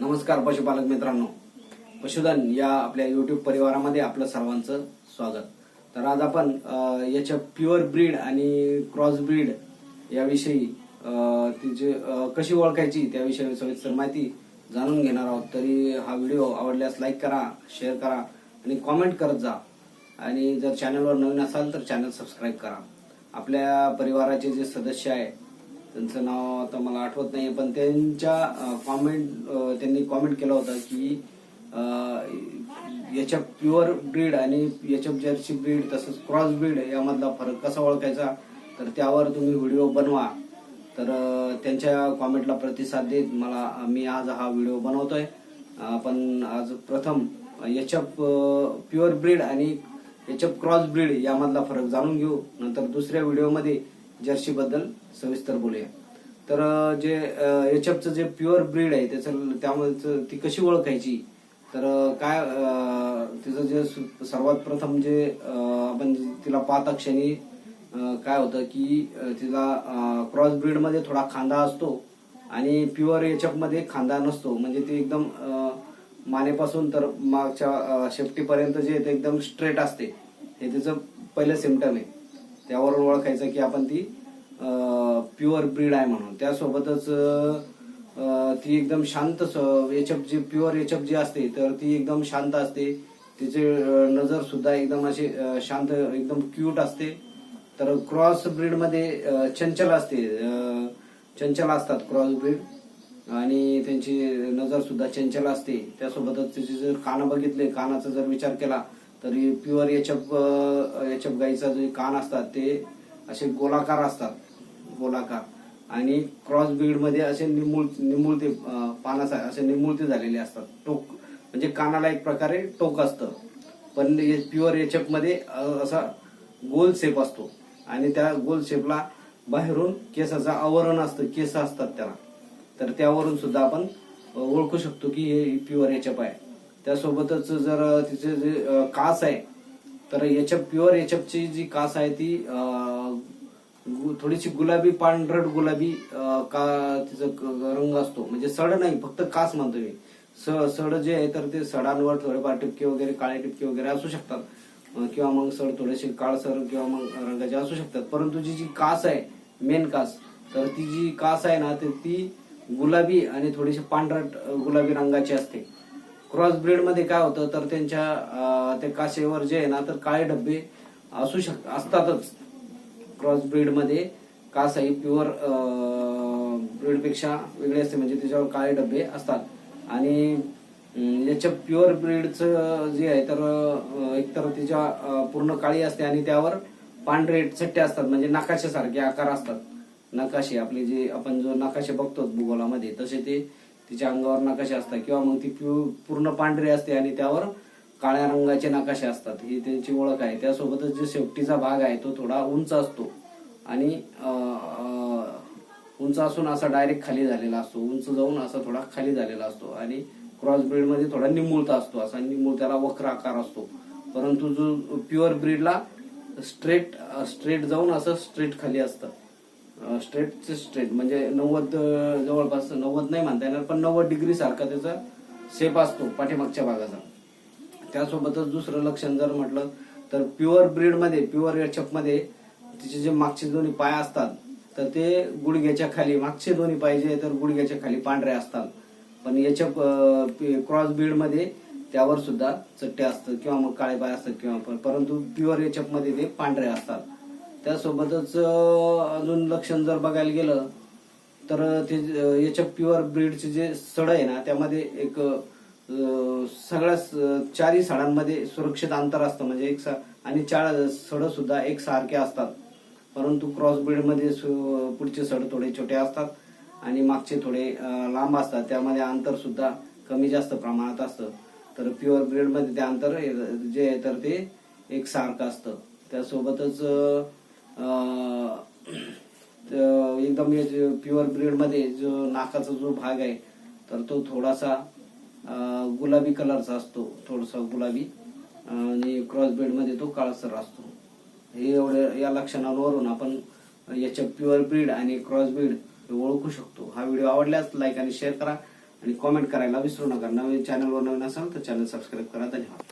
नमस्कार पशुपालक मित्रांनो. पशुधन या आपल्या युट्यूब परिवारामध्ये आपलं सर्वांचं स्वागत. तर आज आपण याच्या प्युअर ब्रीड आणि क्रॉस ब्रीड याविषयी तिचे कशी ओळखायची त्याविषयी सविस्तर माहिती जाणून घेणार आहोत. तरी हा व्हिडिओ आवडल्यास लाईक करा शेअर करा आणि कॉमेंट करत जा. आणि जर चॅनलवर नवीन असाल तर चॅनल सबस्क्राईब करा. आपल्या परिवाराचे जे सदस्य आहे त्यांचं नाव आता मला आठवत नाही पण त्यांच्या कॉमेंट त्यांनी कॉमेंट केलं होतं की याच्या प्युअर ब्रीड आणि याच्या जर्सी ब्रीड तसंच क्रॉस ब्रीड यामधला फरक कसा ओळखायचा तर त्यावर तुम्ही व्हिडिओ बनवा. तर त्यांच्या कॉमेंटला प्रतिसाद देत मला मी आज हा व्हिडिओ बनवतोय. आपण आज प्रथम याच्या प्युअर ब्रीड आणि याच्या क्रॉस ब्रीड यामधला फरक जाणून घेऊ. नंतर दुसऱ्या व्हिडिओमध्ये जर्सी बद्दल सविस्तर बोलूया. तर जे जे एचएफचं जे प्युअर ब्रीड आहे त्याचं त्यामध्ये ती कशी ओळखायची? तर काय तिचं जे सर्वात प्रथम जे आपण तिला पाहता क्षणी काय होतं की तिला क्रॉस ब्रीडमध्ये थोडा खांदा असतो आणि प्युअर एच मध्ये खांदा नसतो. म्हणजे ते एकदम मानेपासून तर मागच्या शेफ्टीपर्यंत जे ते एकदम स्ट्रेट असते. हे तिचं पहिलं सिमटम आहे. त्यावरून ओळखायचं की आपण ती प्युअर ब्रीड आहे म्हणून. त्यासोबतच ती एकदम शांत एचएफ जी प्युअर एचएफ जी असते तर ती एकदम शांत असते. तिचे नजर सुद्धा एकदम अशी शांत एकदम क्यूट असते. तर क्रॉस ब्रीडमध्ये चंचल असते चंचल असतात क्रॉस ब्रीड आणि त्यांची नजर सुद्धा चंचल असते. त्यासोबतच तिचे जर कान बघितले कानाचा जर विचार केला तरी प्युअर एचएफ एचएफ गाईचा जे कान असतात ते असे गोलाकार असतात. गोलाकार. आणि क्रॉस ब्रीडमध्ये असे निमुळ निमुळते अं, पानासा असे निमुळते झालेले असतात. टोक म्हणजे कानाला एक प्रकारे टोक असतं. पण प्युअर एचएफमध्ये असा गोल शेप असतो. आणि त्या गोल शेपला बाहेरून केसाचं आवरण असतं. केस असतात त्याला. तर त्यावरून सुद्धा आपण ओळखू शकतो की हे प्युअर एचएफ आहे त्यासोबतच जर तिचे जे कास आहे तर याच्या प्युअर एचएफची जी कास आहे ती गु- थोडीशी गुलाबी पांढरट गुलाबी का तिचं क- रंग असतो. म्हणजे सड नाही फक्त कास म्हणतो मी. स- सड जे आहे तर ते सडांवर थोडेफार टिपके वगैरे काळे टिपके वगैरे असू शकतात. किंवा मग सड थोडेसे काळसर किंवा मग रंगाचे असू शकतात. परंतु जी जी कास आहे मेन कास तर ती जी कास आहे ना तर ती गुलाबी आणि थोडीशी पांढरट गुलाबी रंगाची असते. क्रॉस ब्रीडमध्ये काय होतं तर त्यांच्या ते काशेवर जे आहे ना तर काळे डब्बे असू शक असतातच. क्रॉस ब्रीडमध्ये कास ही प्युअर ब्रीडपेक्षा वेगळी असते म्हणजे त्याच्यावर काळे डब्बे असतात. आणि याच्या प्युअर ब्रीडचं जे आहे तर एक एकतर तिच्या पूर्ण काळी असते आणि त्यावर पांढरे चट्टे असतात म्हणजे नकाशासारखे आकार असतात. नकाशे आपले जे आपण जो नकाशे बघतो भूगोलामध्ये तसे ते तिच्या अंगावर नकाशे असतात किंवा मग ती पूर्ण पांढरी असते आणि त्यावर काळ्या रंगाचे नकाशे असतात. ही त्यांची ओळख आहे. त्यासोबतच जो शेपटीचा भाग आहे तो थोडा उंच असतो. आणि उंच असून असा डायरेक्ट खाली झालेला असतो. उंच जाऊन असा थोडा खाली झालेला असतो. आणि क्रॉस ब्रीडमध्ये थोडा निमुळता असतो. असा निमुळ त्याला वक्र आकार असतो. परंतु जो प्युअर ब्रीडला स्ट्रेट स्ट्रेट जाऊन असं स्ट्रेट खाली असतं. स्ट्रेट स्ट्रेट म्हणजे नव्वद जवळपास नव्वद नाही म्हणता येणार पण नव्वद डिग्री सारखा त्याचा शेप असतो पाठीमागच्या भागाचा. त्यासोबतच दुसरं लक्षण जर म्हटलं तर प्युअर ब्रीडमध्ये प्युअर एचएफमध्ये तिचे जे मागचे दोन्ही पाय असतात तर ते गुडघ्याच्या खाली मागचे दोन्ही पाय जे तर गुडघ्याच्या खाली पांढरे असतात. पण याच्या क्रॉस ब्रीडमध्ये त्यावर सुद्धा चट्टे असतात किंवा मग काळे पाय असतात किंवा परंतु प्युअर याच्यामध्ये ते पांढरे असतात. त्यासोबतच अजून लक्षण जर बघायला गेलं तर ते याच्या प्युअर ब्रीडचे जे सड आहे ना त्यामध्ये एक सगळ्या स- चारही सडांमध्ये सुरक्षित अंतर असतं. म्हणजे एक सा- आणि चार सड सुद्धा एक सारखे असतात. परंतु क्रॉस ब्रीडमध्ये सु- पुढचे सड थोडे छोटे असतात आणि मागचे थोडे लांब असतात. त्यामध्ये अंतर सुद्धा कमी जास्त प्रमाणात असतं. तर प्युअर ब्रीडमध्ये ते अंतर जे आहे तर ते एक सारखं असतं. त्यासोबतच एकदम प्युअर ब्रीडमध्ये जो नाकाचा जो भाग आहे तर तो थोडासा गुलाबी कलरचा असतो थोडासा गुलाबी. आणि क्रॉस ब्रीडमध्ये तो काळसर असतो. हे एवढे या लक्षणांवरून आपण याच्या प्युअर ब्रीड आणि क्रॉस ब्रीड ओळखू शकतो. हा व्हिडिओ आवडल्यास लाईक आणि शेअर करा. आणि कॉमेंट करायला विसरू नका. नवीन चॅनलवर नवीन असाल तर चॅनल सबस्क्राईब करा. धन्यवाद.